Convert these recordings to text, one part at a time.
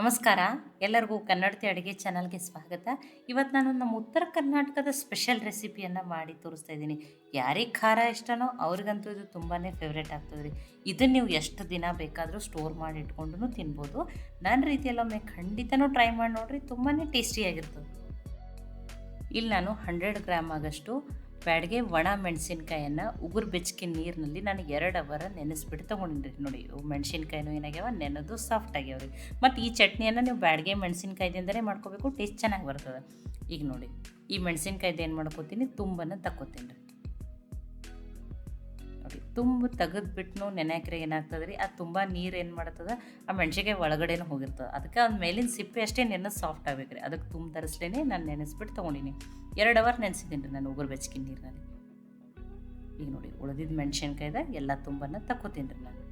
ನಮಸ್ಕಾರ. ಎಲ್ಲರಿಗೂ ಕನ್ನಡತಿ ಅಡುಗೆ ಚಾನಲ್ಗೆ ಸ್ವಾಗತ. ಇವತ್ತು ನಾನು ನಮ್ಮ ಉತ್ತರ ಕರ್ನಾಟಕದ ಸ್ಪೆಷಲ್ ರೆಸಿಪಿಯನ್ನು ಮಾಡಿ ತೋರಿಸ್ತಾ ಇದ್ದೀನಿ. ಯಾರಿಗೆ ಖಾರ ಇಷ್ಟನೋ ಅವ್ರಿಗಂತೂ ಇದು ತುಂಬಾ ಫೇವ್ರೇಟ್ ಆಗ್ತದೆ ರೀ. ಇದನ್ನು ನೀವು ಎಷ್ಟು ದಿನ ಬೇಕಾದರೂ ಸ್ಟೋರ್ ಮಾಡಿ ಇಟ್ಕೊಂಡು ತಿನ್ಬೋದು. ನನ್ನ ರೀತಿಯಲ್ಲೊಮ್ಮೆ ಖಂಡಿತನೂ ಟ್ರೈ ಮಾಡಿ ನೋಡಿರಿ ತುಂಬಾ ಟೇಸ್ಟಿಯಾಗಿರ್ತದೆ ಇಲ್ಲಿ ನಾನು ಹಂಡ್ರೆಡ್ ಗ್ರಾಮ್ ಆಗಷ್ಟು ಬ್ಯಾಡಿಗೆ ಒಣ ಮೆಣಸಿನ್ಕಾಯನ್ನು ಉಗುರು ಬೆಚ್ಚಕಿನ ನೀರಿನಲ್ಲಿ ನಾನು ಎರಡು ಅವರ ನೆನೆಸ್ಬಿಟ್ಟು ತೊಗೊಂಡಿನಿ ನೋಡಿ ಮೆಣಸಿನ್ಕಾಯಿನೂ ಏನಾಗ್ಯಾವ? ನೆನೆದು ಸಾಫ್ಟ್ ಆಗ್ಯಾವ ರೀ ಮತ್ತು ಈ ಚಟ್ನಿಯನ್ನು ನೀವು ಬ್ಯಾಡ್ಗೆ ಮೆಣಸಿನ್ಕಾಯ್ದಿಂದಲೇ ಮಾಡ್ಕೋಬೇಕು ಟೇಸ್ಟ್ ಚೆನ್ನಾಗಿ ಬರ್ತದೆ. ಈಗ ನೋಡಿ, ಈ ಮೆಣಸಿನ್ಕಾಯ್ದು ಏನು ಮಾಡ್ಕೋತೀನಿ? ತುಂಬನ್ನು ತಕ್ಕೋತೀನಿ ರೀ ತುಂಬ ತೆಗೆದ್ಬಿಟ್ಟು ನೆನೆಯಕ್ರೆ ಏನಾಗ್ತದೆ ರೀ ಅದು ತುಂಬ ನೀರು ಏನು ಮಾಡ್ತದೆ ಆ ಮೆಣಸಿಗೆ ಒಳಗಡೆನೂ ಹೋಗಿರ್ತದೆ. ಅದಕ್ಕೆ ಅದು ಮೇಲಿನ ಸಿಪ್ಪೆ ಅಷ್ಟೇ ನೆನೆದು ಸಾಫ್ಟ್ ಆಗಬೇಕು ರೀ ಅದಕ್ಕೆ ತುಂಬ ತರಿಸ್ಲೇ ನಾನು ನೆನೆಸ್ಬಿಟ್ಟು ತೊಗೊಂಡಿನಿ. ಎರಡು ಅವರ್ ನೆನೆಸಿದ್ದೀನಿ ರೀ ನಾನು ಉಗುರು ಬೆಚ್ಚಕಿನ ನೀರಿನಲ್ಲಿ. ಈಗ ನೋಡಿ ಉಳಿದಿದ್ದು ಮೆಣಸಿನ್ಕಾಯ್ದ ಎಲ್ಲ ತುಂಬನ ತಕ್ಕೋತೀನಿ ರೀ ನಾನು.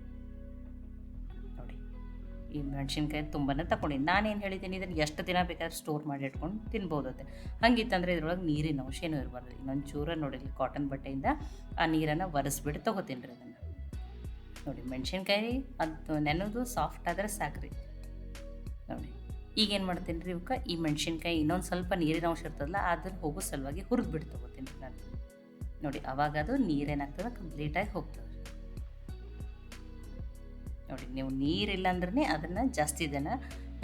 ಈ ಮೆಣಸಿನ್ಕಾಯಿ ತುಂಬನ್ನು ತಗೊಂಡಿನಿ ನಾನೇನು ಹೇಳಿದ್ದೀನಿ, ಇದನ್ನು ಎಷ್ಟು ದಿನ ಬೇಕಾದ್ರೆ ಸ್ಟೋರ್ ಮಾಡಿ ಇಟ್ಕೊಂಡು ತಿನ್ಬೋದತ್ತೆ ಹಂಗಿತ್ತಂದರೆ ಇದ್ರೊಳಗೆ ನೀರಿನ ಅಂಶ ಏನೂ ಇರಬಾರ್ದು. ಇನ್ನೊಂದು ಚೂರ ನೋಡಿ ಕಾಟನ್ ಬಟ್ಟೆಯಿಂದ ಆ ನೀರನ್ನು ಒರೆಸ್ಬಿಟ್ಟು ತೊಗೋತೀನಿ ರೀ ಅದನ್ನು. ನೋಡಿ, ಮೆಣಸಿನ್ಕಾಯಿ ಅದು ನೆನೆದು ಸಾಫ್ಟ್ ಆದರೆ ಸಾಕ್ರಿ. ನೋಡಿ, ಈಗೇನು ಮಾಡ್ತೀನಿ ರೀ ಇವಕ್ಕೆ? ಈ ಮೆಣಸಿನ್ಕಾಯಿ ಇನ್ನೊಂದು ಸ್ವಲ್ಪ ನೀರಿನ ಅಂಶ ಇರ್ತದಲ್ಲ, ಅದನ್ನು ಹೋಗೋ ಸಲುವಾಗಿ ಹುರಿದು ಬಿಟ್ಟು ತೊಗೋತೀನಿ ನಾನು. ನೋಡಿ, ಅವಾಗ ಅದು ನೀರೇನಾಗ್ತದೆ ಕಂಪ್ಲೀಟಾಗಿ ಹೋಗ್ತದೆ. ನೋಡಿ, ನೀವು ನೀರಿಲ್ಲ ಅಂದ್ರೆ ಅದನ್ನು ಜಾಸ್ತಿ ದಿನ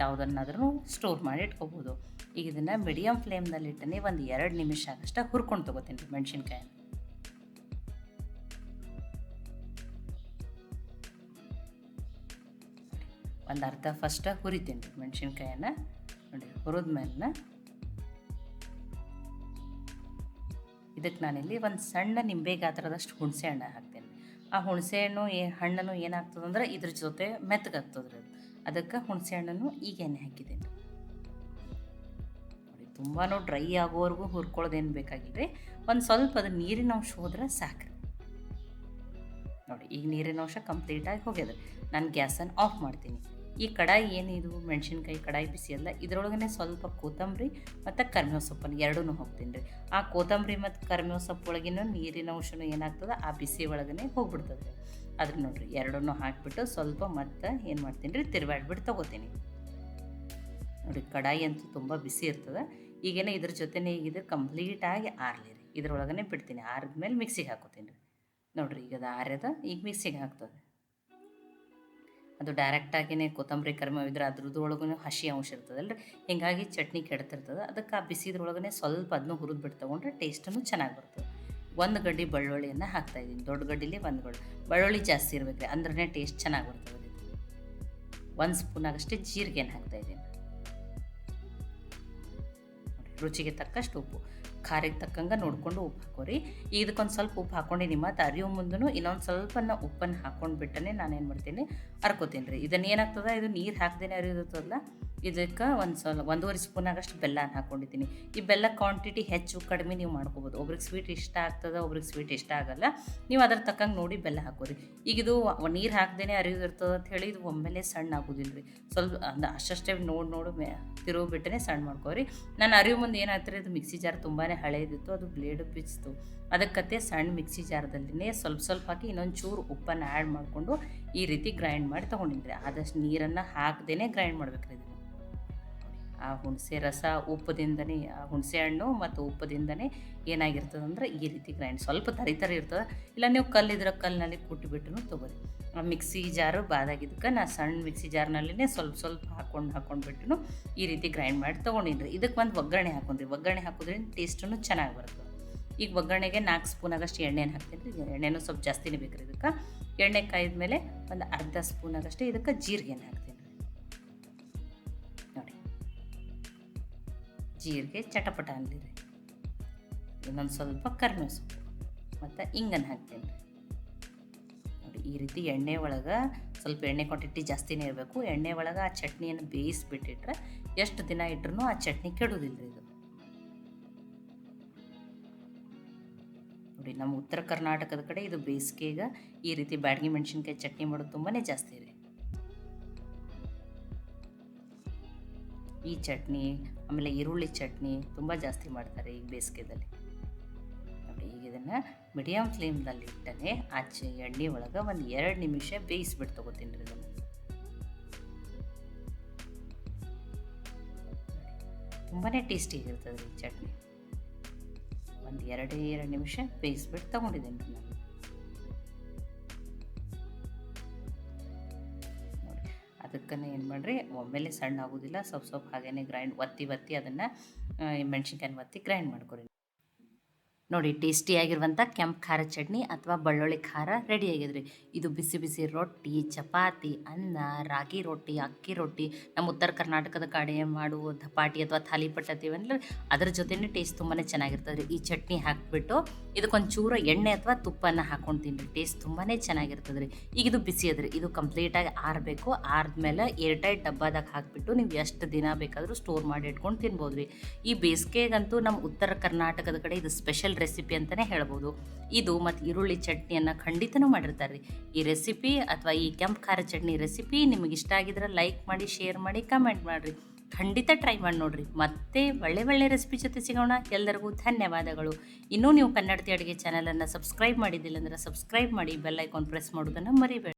ಯಾವುದನ್ನಾದ್ರೂ ಸ್ಟೋರ್ ಮಾಡಿ ಇಟ್ಕೋಬೋದು. ಈಗ ಇದನ್ನು ಮೀಡಿಯಮ್ ಫ್ಲೇಮ್ನಲ್ಲಿ ಇಟ್ಟನೆ ಒಂದು ಎರಡು ನಿಮಿಷ ಆಗಷ್ಟ ಹುರ್ಕೊಂಡು ತೊಗೋತೀನಿ ರೀ ಮೆಣಸಿನ್ಕಾಯಿನ ಒಂದು ಅರ್ಧ ಫಸ್ಟ್ ಹುರಿತೀನಿ ರೀ ಮೆಣಸಿನ್ಕಾಯನ್ನು. ನೋಡಿ, ಹುರಿದ ಮೇಲೆ ಇದಕ್ಕೆ ನಾನಿಲ್ಲಿ ಒಂದು ಸಣ್ಣ ನಿಂಬೆ ಗಾತ್ರದಷ್ಟು ಹುಣಸೆ ಹಣ್ಣು ಹಾಕ್ತೀನಿ. ಆ ಹುಣಸೆ ಹಣ್ಣು ಏ ಹಣ್ಣನ್ನು ಏನಾಗ್ತದಂದ್ರೆ ಇದ್ರ ಜೊತೆ ಮೆತ್ತಗ ರೀ ಅದು. ಅದಕ್ಕೆ ಹುಣಸೆ ಹಣ್ಣನ್ನು ಈಗ ಎಣ್ಣೆ ಹಾಕಿದೆ ನೋಡಿ ತುಂಬಾ ಡ್ರೈ ಆಗೋವರೆಗೂ ಹುರ್ಕೊಳ್ಳೋದೇನು ಬೇಕಾಗಿಲ್ಲ ರೀ ಒಂದು ಸ್ವಲ್ಪ ಅದು ನೀರಿನ ಅಂಶ ಹೋದ್ರೆ ಸಾಕು ನೋಡಿ, ಈಗ ನೀರಿನ ಅಂಶ ಕಂಪ್ಲೀಟಾಗಿ ಹೋಗ್ಯದ. ನಾನು ಗ್ಯಾಸನ್ನು ಆಫ್ ಮಾಡ್ತೀನಿ. ಈ ಕಡಾಯಿ ಏನಿದು? ಮೆಣಸಿನ್ಕಾಯಿ ಕಡಾಯಿ ಬಿಸಿ ಅಲ್ಲ, ಇದರೊಳಗನೆ ಸ್ವಲ್ಪ ಕೊತ್ತಂಬರಿ ಮತ್ತು ಕರ್ಮೇವ ಸೊಪ್ಪನ್ನು ಎರಡೂ ಹೋಗ್ತೀನಿ ರೀ. ಆ ಕೊತ್ತಂಬರಿ ಮತ್ತು ಕರ್ಮೇವ ಸೊಪ್ಪು ಒಳಗಿನ ನೀರಿನ ಅಂಶನೂ ಏನಾಗ್ತದೆ? ಆ ಬಿಸಿ ಒಳಗನೆ ಹೋಗ್ಬಿಡ್ತದೆ ಅದ್ರ ನೋಡಿರಿ, ಎರಡನ್ನೂ ಹಾಕಿಬಿಟ್ಟು ಸ್ವಲ್ಪ ಮತ್ತೆ ಏನು ಮಾಡ್ತೀನಿ ರೀ, ತಿರುವಾಡ್ಬಿಟ್ಟು ತೊಗೋತೀನಿ. ನೋಡಿ ಕಡಾಯಿ ಅಂತೂ ತುಂಬ ಬಿಸಿ ಇರ್ತದೆ. ಈಗೇನೆ ಇದ್ರ ಜೊತೆನೇ ಈಗ ಇದು ಕಂಪ್ಲೀಟಾಗಿ ಆರಲಿ ರೀ. ಇದ್ರೊಳಗನೆ ಬಿಡ್ತೀನಿ, ಆರಿದ್ಮೇಲೆ ಮಿಕ್ಸಿಗೆ ಹಾಕೋತೀನಿ ರೀ. ನೋಡಿರಿ ಈಗ ಅದು ಆರ್ಯದ, ಈಗ ಮಿಕ್ಸಿಗೆ ಹಾಕ್ತದೆ. ಅದು ಡೈರೆಕ್ಟಾಗಿಯೇ ಕೊತ್ತಂಬರಿ ಕರಿಮೇವು ಇದ್ರೆ ಅದ್ರದ್ದು ಒಳಗೂ ಹಸಿ ಅಂಶ ಇರ್ತದಲ್ಲ ರೀ ಹೀಗಾಗಿ ಚಟ್ನಿ ಕೆಡ್ತಿರ್ತದೆ. ಅದಕ್ಕೆ ಆ ಬಿಸಿದ್ರೊಳಗನೆ ಸ್ವಲ್ಪ ಅದನ್ನು ಹುರಿದು ಬಿಟ್ಟು ತೊಗೊಂಡ್ರೆ ಟೇಸ್ಟನ್ನು ಚೆನ್ನಾಗಿ ಬರ್ತದೆ. ಒಂದು ಗಡ್ಡಿ ಬೆಳ್ಳುಳ್ಳಿಯನ್ನು ಹಾಕ್ತಾಯಿದ್ದೀನಿ ದೊಡ್ಡ ಗಡ್ಡಿಲಿ ಒಂದು ಗಡ್ಡೆ. ಬೆಳ್ಳುಳ್ಳಿ ಜಾಸ್ತಿ ಇರಬೇಕ್ರಿ ಅಂದ್ರೆ ಟೇಸ್ಟ್ ಚೆನ್ನಾಗಿ ಬರ್ತದೆ ಒಂದು ಸ್ಪೂನ್ ಆಗಷ್ಟೇ ಜೀರಿಗೆನ ಹಾಕ್ತಾಯಿದ್ದೀನಿ ರುಚಿಗೆ ತಕ್ಕಷ್ಟು ಉಪ್ಪು. ಖಾರಕ್ಕೆ ತಕ್ಕಂಗೆ ನೋಡ್ಕೊಂಡು ಉಪ್ಪು ಹಾಕೋರಿ. ಇದಕ್ಕೊಂದು ಸ್ವಲ್ಪ ಉಪ್ಪು ಹಾಕೊಂಡಿನಿ ಮತ್ತು ಅರಿಯೋ ಮುಂದೂ ಇನ್ನೊಂದು ಸ್ವಲ್ಪ ಉಪ್ಪನ್ನು ಹಾಕೊಂಡು ಬಿಟ್ಟನೆ ಏನು ಮಾಡ್ತೀನಿ, ಅರ್ಕೋತೀನಿ ರೀ. ಇದನ್ನು ಏನಾಗ್ತದೆ ಇದು ನೀರು ಹಾಕ್ದೇನೆ ಅರಿಯೋದಲ್ಲ ಇದಕ್ಕೆ ಒಂದು ಸಲ, ಒಂದೂವರೆ ಸ್ಪೂನ್ ಆಗಷ್ಟು ಬೆಲ್ಲ ಹಾಕ್ಕೊಂಡಿದ್ದೀನಿ ಈ ಬೆಲ್ಲ ಕ್ವಾಂಟಿಟಿ ಹೆಚ್ಚು ಕಡಿಮೆ ನೀವು ಮಾಡ್ಕೋಬೋದು. ಒಬ್ರಿಗೆ ಸ್ವೀಟ್ ಇಷ್ಟ ಆಗ್ತದೆ, ಒಬ್ರಿಗೆ ಸ್ವೀಟ್ ಇಷ್ಟ ಆಗಲ್ಲ. ನೀವು ಅದ್ರ ತಕ್ಕಂಗೆ ನೋಡಿ ಬೆಲ್ಲ ಹಾಕೋರಿ. ಈಗ ಇದು ನೀರು ಹಾಕ್ದೇ ಅರಿಯೋದಿರ್ತದೆ ಅಂತ ಹೇಳಿ ಇದು ಒಮ್ಮೆಲೆ ಸಣ್ಣ ಆಗೋದಿಲ್ಲ ರೀ ಸ್ವಲ್ಪ ಅಷ್ಟಷ್ಟೇ ನೋಡಿ ನೋಡು ಮೇ, ತಿರುವು ಬಿಟ್ಟನೆ ಸಣ್ಣ ಮಾಡ್ಕೋರಿ. ನಾನು ಅರಿವು ಮುಂದೆ ಏನಾಗ್ತಾರೆ ಅದು ಮಿಕ್ಸಿ ಜಾರ್ ತುಂಬಾ ಹಳೇದಿತ್ತು, ಅದು ಬ್ಲೇಡು ಬಿಚ್ಚಿತು ಅದಕ್ಕತ್ತೆ ಸಣ್ಣ ಮಿಕ್ಸಿ ಜಾರದಲ್ಲಿನೇ ಸ್ವಲ್ಪ ಸ್ವಲ್ಪ ಹಾಕಿ ಇನ್ನೊಂದು ಚೂರು ಉಪ್ಪನ್ನು ಆ್ಯಡ್ ಮಾಡಿಕೊಂಡು ಈ ರೀತಿ ಗ್ರೈಂಡ್ ಮಾಡಿ ತೊಗೊಂಡಿದ್ರಿ ಆದಷ್ಟು ನೀರನ್ನು ಹಾಕ್ದೇ ಗ್ರೈಂಡ್ ಮಾಡ್ಬೇಕು ರೀ ಇದನ್ನು. ಆ ಹುಣಸೆ ರಸ ಉಪ್ಪದಿಂದನೇ, ಆ ಹುಣಸೆ ಹಣ್ಣು ಮತ್ತು ಉಪ್ಪದಿಂದನೇ ಏನಾಗಿರ್ತದೆ ಅಂದ್ರೆ ಈ ರೀತಿ ಗ್ರೈಂಡ್ ಸ್ವಲ್ಪ ತರಿ ತರಿ ಇರ್ತದೆ. ಇಲ್ಲ ನೀವು ಕಲ್ಲಿದ್ರೆ ಕಲ್ಲಿನಲ್ಲಿ ಕುಟ್ಟಿಬಿಟ್ಟು ಆ ಮಿಕ್ಸಿ ಜಾರು ಬಾದಾಗಿದ್ದಕ್ಕೆ ನಾ ಸಣ್ಣ ಮಿಕ್ಸಿ ಜಾರ್ನಲ್ಲಿನೇ ಸ್ವಲ್ಪ ಸ್ವಲ್ಪ ಹಾಕೊಂಡು ಹಾಕ್ಕೊಂಡ್ಬಿಟ್ಟು ಈ ರೀತಿ ಗ್ರೈಂಡ್ ಮಾಡಿ ತೊಗೊಂಡಿದ್ರಿ. ಇದಕ್ಕೆ ಒಂದು ಒಗ್ಗರಣೆ ಹಾಕೊಂಡ್ರಿ. ಒಗ್ಗರಣೆ ಹಾಕೋದ್ರಿಂದ ಟೇಸ್ಟೂ ಚೆನ್ನಾಗಿ ಬರ್ತದೆ ಈಗ ಒಗ್ಗರಣೆಗೆ ನಾಲ್ಕು ಸ್ಪೂನ್ ಆಗಷ್ಟು ಎಣ್ಣೆನ ಹಾಕ್ತೀನಿ ರೀ. ಎಣ್ಣೆನೂ ಸ್ವಲ್ಪ ಜಾಸ್ತಿನೇ ಬೇಕು ರೀ ಇದಕ್ಕೆ. ಎಣ್ಣೆ ಕಾಯ್ದ ಮೇಲೆ ಒಂದು ಅರ್ಧ ಸ್ಪೂನ್ ಆಗಷ್ಟೇ ಇದಕ್ಕೆ ಜೀರಿಗೆನ ಹಾಕ್ತೀನಿ. ಜೀರಿಗೆ ಚಟಪಟ ಅನ್ಲಿರಿ ಇನ್ನೊಂದು ಸ್ವಲ್ಪ ಕರ್ಮೆ ಸೊಪ್ಪು. ಮತ್ತು ಇಂಗನ್ನು ಹಾಕ್ತೀನಿ ನೋಡಿ, ಈ ರೀತಿ ಎಣ್ಣೆ ಒಳಗೆ ಸ್ವಲ್ಪ ಎಣ್ಣೆ ಕ್ವಾಂಟಿಟಿ ಜಾಸ್ತಿನೇ ಇರಬೇಕು. ಎಣ್ಣೆ ಒಳಗೆ ಆ ಚಟ್ನಿಯನ್ನು ಬೇಯಿಸಿಬಿಟ್ಟಿಟ್ರೆ ಎಷ್ಟು ದಿನ ಇಟ್ರೂ ಆ ಚಟ್ನಿ ಕೆಡೋದಿಲ್ಲ ರೀ ಇದು. ನೋಡಿ, ನಮ್ಮ ಉತ್ತರ ಕರ್ನಾಟಕದ ಕಡೆ ಇದು ಬೇಸಿಗೆಗೆ ಈ ರೀತಿ ಬ್ಯಾಡಗಿ ಮೆಣಸಿನ್ಕಾಯಿ ಚಟ್ನಿ ಮಾಡೋದು ತುಂಬಾ ಜಾಸ್ತಿ ರೀ. ಈ ಚಟ್ನಿ ಆಮೇಲೆ ಈರುಳ್ಳಿ ಚಟ್ನಿ ತುಂಬ ಜಾಸ್ತಿ ಮಾಡ್ತಾರೆ ಈಗ ಬೇಸಿಗೆದಲ್ಲಿ. ನೋಡಿ, ಈಗ ಇದನ್ನು ಮೀಡಿಯಮ್ ಫ್ಲೇಮ್ನಲ್ಲಿ ಇಟ್ಟನೆ ಆಚೆ ಎಣ್ಣೆ ಒಳಗೆ ಒಂದು ಎರಡು ನಿಮಿಷ ಬೇಯಿಸ್ಬಿಟ್ಟು ತೊಗೋತೀನಿ ರೀ ಇದನ್ನು. ತುಂಬಾ ಟೇಸ್ಟಿ ಟೇಸ್ಟಿಯಾಗಿರ್ತದೆ ಈ ಚಟ್ನಿ. ಒಂದು ಎರಡೇ ಎರಡು ನಿಮಿಷ ಬೇಯಿಸ್ಬಿಟ್ಟು ತೊಗೊಂಡಿದ್ದೀನಿ ರೀ ನಾನು ಅದಕ್ಕನೇ ಏನು ಮಾಡಿರಿ, ಒಮ್ಮೆಲೆ ಸಣ್ಣ ಆಗೋದಿಲ್ಲ ಸ್ವಲ್ಪ ಸ್ವಲ್ಪ ಹಾಗೇನೆ ಗ್ರೈಂಡ್ ಒತ್ತಿ ಒತ್ತಿ ಅದನ್ನು ಮೆಣ್ಸಿನ್ಕಾಯಿನ ಒತ್ತಿ ಗ್ರೈಂಡ್ ಮಾಡ್ಕೊರಿ. ನೋಡಿ ಟೇಸ್ಟಿಯಾಗಿರುವಂಥ ಕೆಂಪು ಖಾರ ಚಟ್ನಿ ಅಥವಾ ಬೆಳ್ಳುಳ್ಳಿ ಖಾರ ರೆಡಿ ಆಗಿದ್ರಿ. ಇದು ಬಿಸಿ ಬಿಸಿ ರೊಟ್ಟಿ, ಚಪಾತಿ, ಅನ್ನ, ರಾಗಿ ರೊಟ್ಟಿ, ಅಕ್ಕಿ ರೊಟ್ಟಿ, ನಮ್ಮ ಉತ್ತರ ಕರ್ನಾಟಕದ ಕಡೆ ಮಾಡುವ ದಪಾಟಿ ಅಥವಾ ಥಾಲಿಪಟ್ ಅಂದರೆ ಅದ್ರ ಜೊತೆನೇ ಟೇಸ್ಟ್ ತುಂಬಾ ಚೆನ್ನಾಗಿರ್ತದೆ ರೀ ಈ ಚಟ್ನಿ ಹಾಕಿಬಿಟ್ಟು ಇದಕ್ಕೊಂಚೂರು ಎಣ್ಣೆ ಅಥವಾ ತುಪ್ಪನ ಹಾಕೊಂಡು ತಿನ್ನಿರಿ ಟೇಸ್ಟ್ ತುಂಬಾ ಚೆನ್ನಾಗಿರ್ತದೆ ರೀ ಈಗ ಇದು ಬಿಸಿ ಅದ್ರಿ. ಇದು ಕಂಪ್ಲೀಟಾಗಿ ಆರಬೇಕು. ಆರದ್ಮೇಲೆ ಏರ್ಟೈಟ್ ಡಬ್ಬಾದಾಗ ಹಾಕಿಬಿಟ್ಟು ನೀವು ಎಷ್ಟು ದಿನ ಬೇಕಾದರೂ ಸ್ಟೋರ್ ಮಾಡಿ ಇಟ್ಕೊಂಡು ತಿನ್ಬೋದು ರೀ ಈ ಬೇಸಿಗೆಗಂತೂ ನಮ್ಮ ಉತ್ತರ ಕರ್ನಾಟಕದ ಕಡೆ ಇದು ಸ್ಪೆಷಲ್ ರೆಸಿಪಿ ಅಂತಲೇ ಹೇಳ್ಬೋದು. ಇದು ಮತ್ತು ಈರುಳ್ಳಿ ಚಟ್ನಿಯನ್ನು ಖಂಡಿತನೂ ಮಾಡಿರ್ತಾರೆ. ರೀ ಈ ರೆಸಿಪಿ ಅಥವಾ ಈ ಕೆಂಪು ಖಾರ ಚಟ್ನಿ ರೆಸಿಪಿ ನಿಮಗೆ ಇಷ್ಟ ಆಗಿದ್ರೆ ಲೈಕ್ ಮಾಡಿ ಶೇರ್ ಮಾಡಿ ಕಮೆಂಟ್ ಮಾಡಿರಿ. ಖಂಡಿತ ಟ್ರೈ ಮಾಡಿ ನೋಡ್ರಿ. ಮತ್ತೆ ಒಳ್ಳೆ ಒಳ್ಳೆ ರೆಸಿಪಿ ಜೊತೆ ಸಿಗೋಣ. ಎಲ್ಲರಿಗೂ ಧನ್ಯವಾದಗಳು. ಇನ್ನೂ ನೀವು ಕನ್ನಡತಿ ಅಡುಗೆ ಚಾನಲನ್ನು ಸಬ್ಸ್ಕ್ರೈಬ್ ಮಾಡಿದ್ದಿಲ್ಲ ಅಂದರೆ ಸಬ್ಸ್ಕ್ರೈಬ್ ಮಾಡಿ ಬೆಲ್ ಐಕಾನ್ ಪ್ರೆಸ್ ಮಾಡೋದನ್ನು ಮರಿಬೇಡಿ